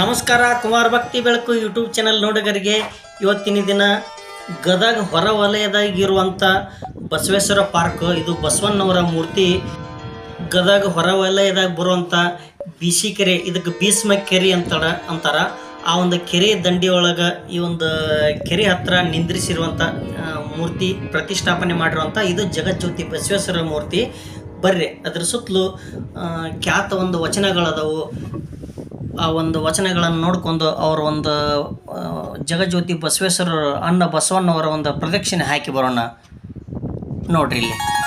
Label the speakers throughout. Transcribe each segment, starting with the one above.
Speaker 1: ನಮಸ್ಕಾರ, ಕುಮಾರ್ ಭಕ್ತಿ ಬೆಳಕು ಯೂಟ್ಯೂಬ್ ಚಾನಲ್ ನೋಡುಗರಿಗೆ. ಇವತ್ತಿನ ದಿನ ಗದಗ ಹೊರ ವಲಯದಾಗಿರುವಂಥ ಬಸವೇಶ್ವರ ಪಾರ್ಕ್, ಇದು ಬಸವಣ್ಣವರ ಮೂರ್ತಿ. ಗದಗ ಹೊರ ವಲಯದಾಗ ಬರುವಂಥ ಬಿಸಿ ಕೆರೆ ಇದಕ್ಕೆ ಭೀಸ್ಮ ಕೆರೆ ಅಂತಾರ. ಅಂತಾರ ಆ ಒಂದು ಕೆರೆ ದಂಡಿ ಒಳಗೆ ಈ ಒಂದು ಕೆರೆ ಹತ್ರ ನಿಂದ್ರಿಸಿರುವಂಥ ಮೂರ್ತಿ ಪ್ರತಿಷ್ಠಾಪನೆ ಮಾಡಿರುವಂಥ ಇದು ಜಗಜ್ಯೋತಿ ಬಸವೇಶ್ವರ ಮೂರ್ತಿ. ಬರ್ರಿ, ಅದ್ರ ಸುತ್ತಲೂ ಖ್ಯಾತ ಒಂದು ವಚನಗಳದವು. ಆ ಒಂದು ವಚನಗಳನ್ನು ನೋಡಿಕೊಂಡು ಅವ್ರ ಒಂದು ಜಗಜ್ಯೋತಿ ಬಸವೇಶ್ವರ ಅಣ್ಣ ಬಸವಣ್ಣವರ ಒಂದು ಪ್ರದಕ್ಷಿಣೆ ಹಾಕಿ ಬರೋಣ ನೋಡ್ರಿ ಇಲ್ಲಿ.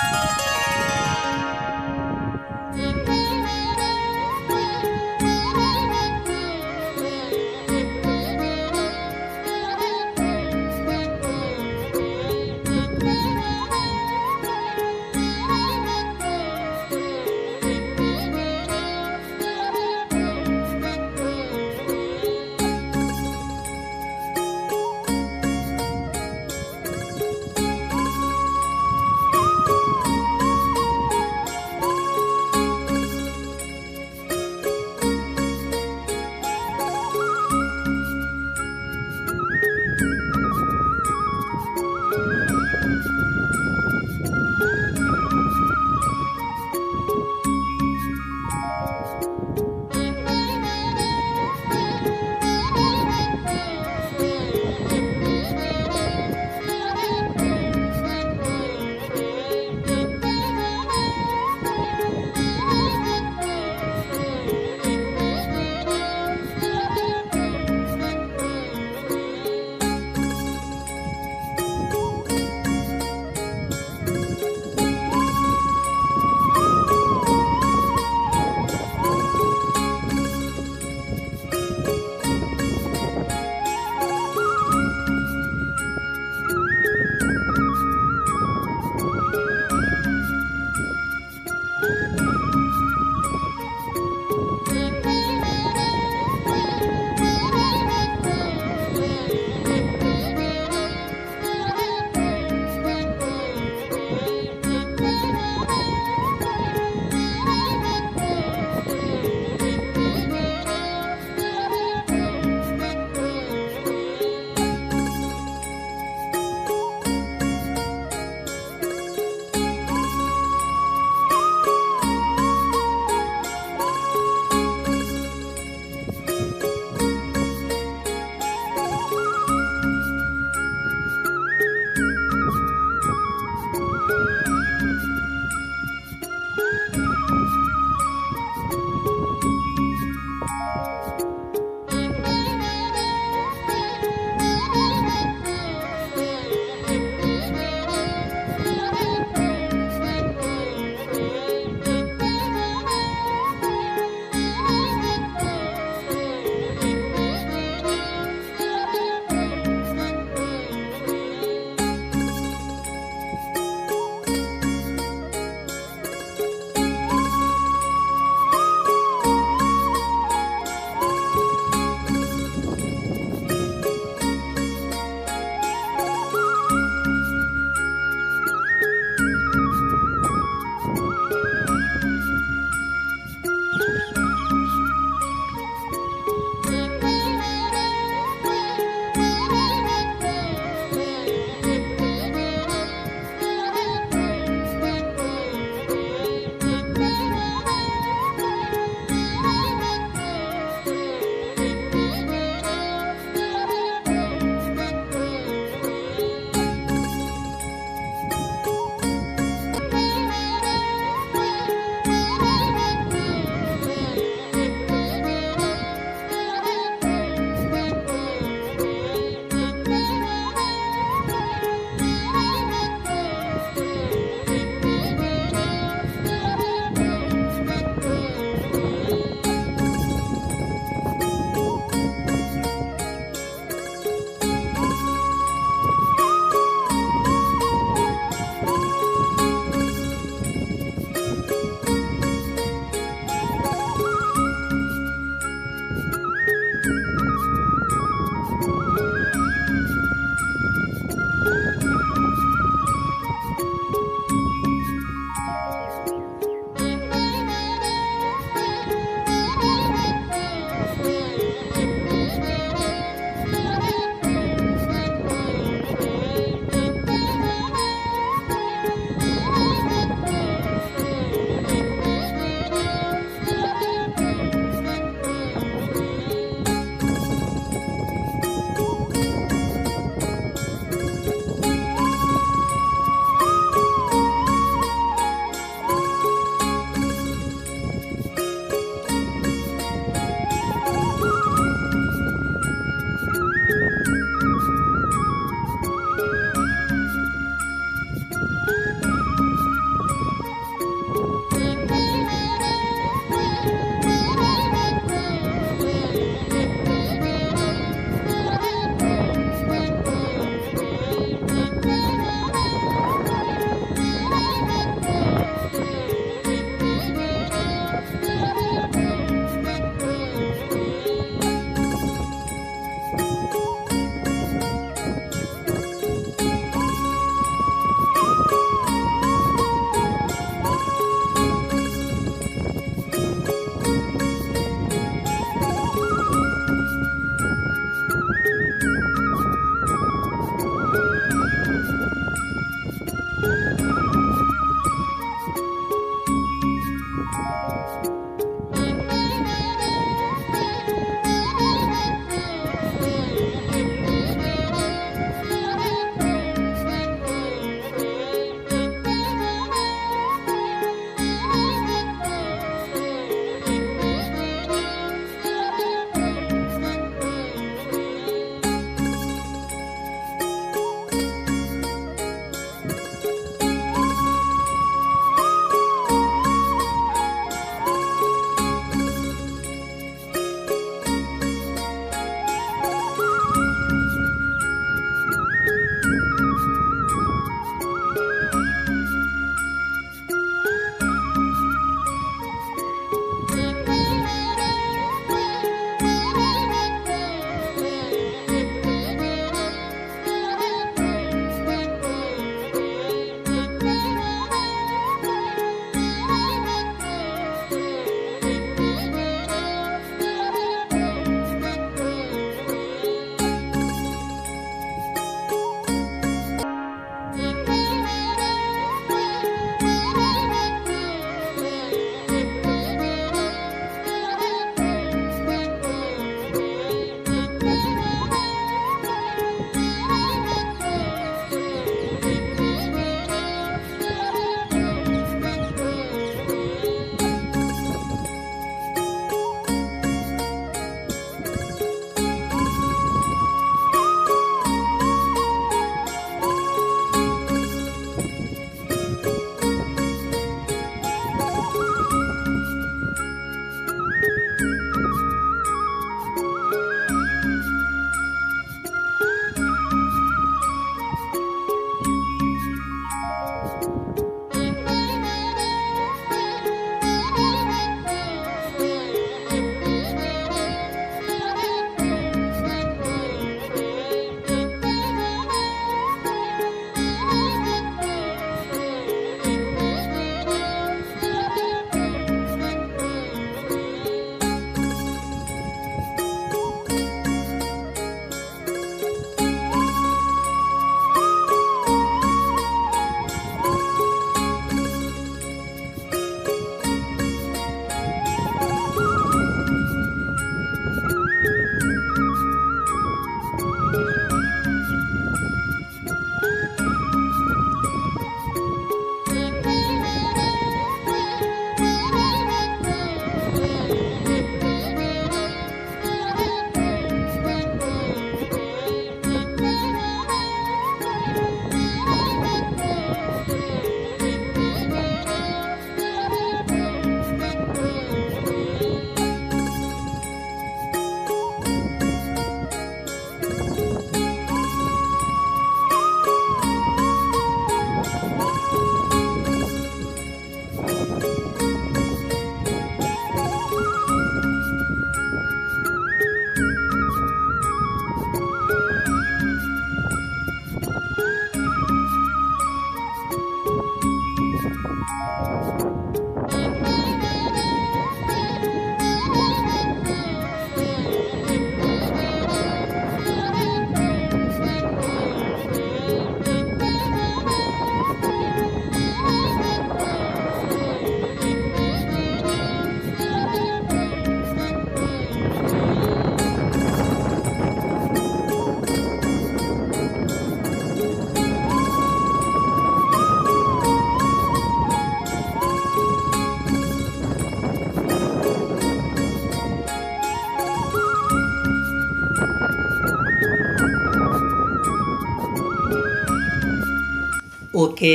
Speaker 1: ಓಕೆ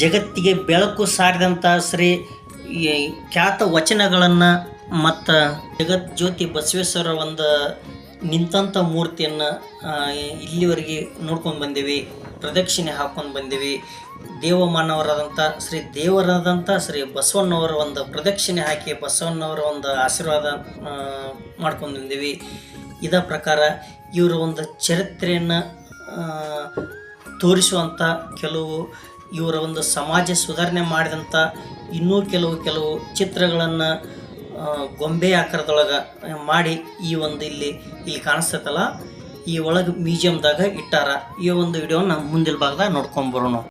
Speaker 1: ಜಗತ್ತಿಗೆ ಬೆಳಕು ಸಾರಿದಂಥ ಶ್ರೀ ಖ್ಯಾತ ವಚನಗಳನ್ನು ಮತ್ತು ಜಗತ್ ಜ್ಯೋತಿ ಬಸವೇಶ್ವರ ಒಂದು ನಿಂತಂಥ ಮೂರ್ತಿಯನ್ನು ಇಲ್ಲಿವರೆಗೆ ನೋಡ್ಕೊಂಡು ಬಂದೀವಿ, ಪ್ರದಕ್ಷಿಣೆ ಹಾಕ್ಕೊಂಡು ಬಂದೀವಿ. ದೇವಮಾನವರಾದಂಥ ಶ್ರೀ ದೇವರಾದಂಥ ಶ್ರೀ ಬಸವಣ್ಣವರ ಒಂದು ಪ್ರದಕ್ಷಿಣೆ ಹಾಕಿ ಬಸವಣ್ಣವರ ಒಂದು ಆಶೀರ್ವಾದ ಮಾಡ್ಕೊಂಡು ಬಂದೀವಿ. ಇದ ಪ್ರಕಾರ ಇವರ ಒಂದು ಚರಿತ್ರೆಯನ್ನು ತೋರಿಸುವಂಥ ಕೆಲವು ಇವರ ಒಂದು ಸಮಾಜ ಸುಧಾರಣೆ ಮಾಡಿದಂಥ ಇನ್ನೂ ಕೆಲವು ಕೆಲವು ಚಿತ್ರಗಳನ್ನು ಗೊಂಬೆ ಆಕಾರದೊಳಗೆ ಮಾಡಿ ಈ ಒಂದು ಇಲ್ಲಿ ಇಲ್ಲಿ ಕಾಣಿಸ್ತೈತಲ್ಲ, ಈ ಒಳಗೆ ಮ್ಯೂಸಿಯಮ್ದಾಗ ಇಟ್ಟಾರ. ಈ ಒಂದು ವಿಡಿಯೋನ ಮುಂದಿನ ಭಾಗದಾಗ ನೋಡ್ಕೊಂಬರೋಣ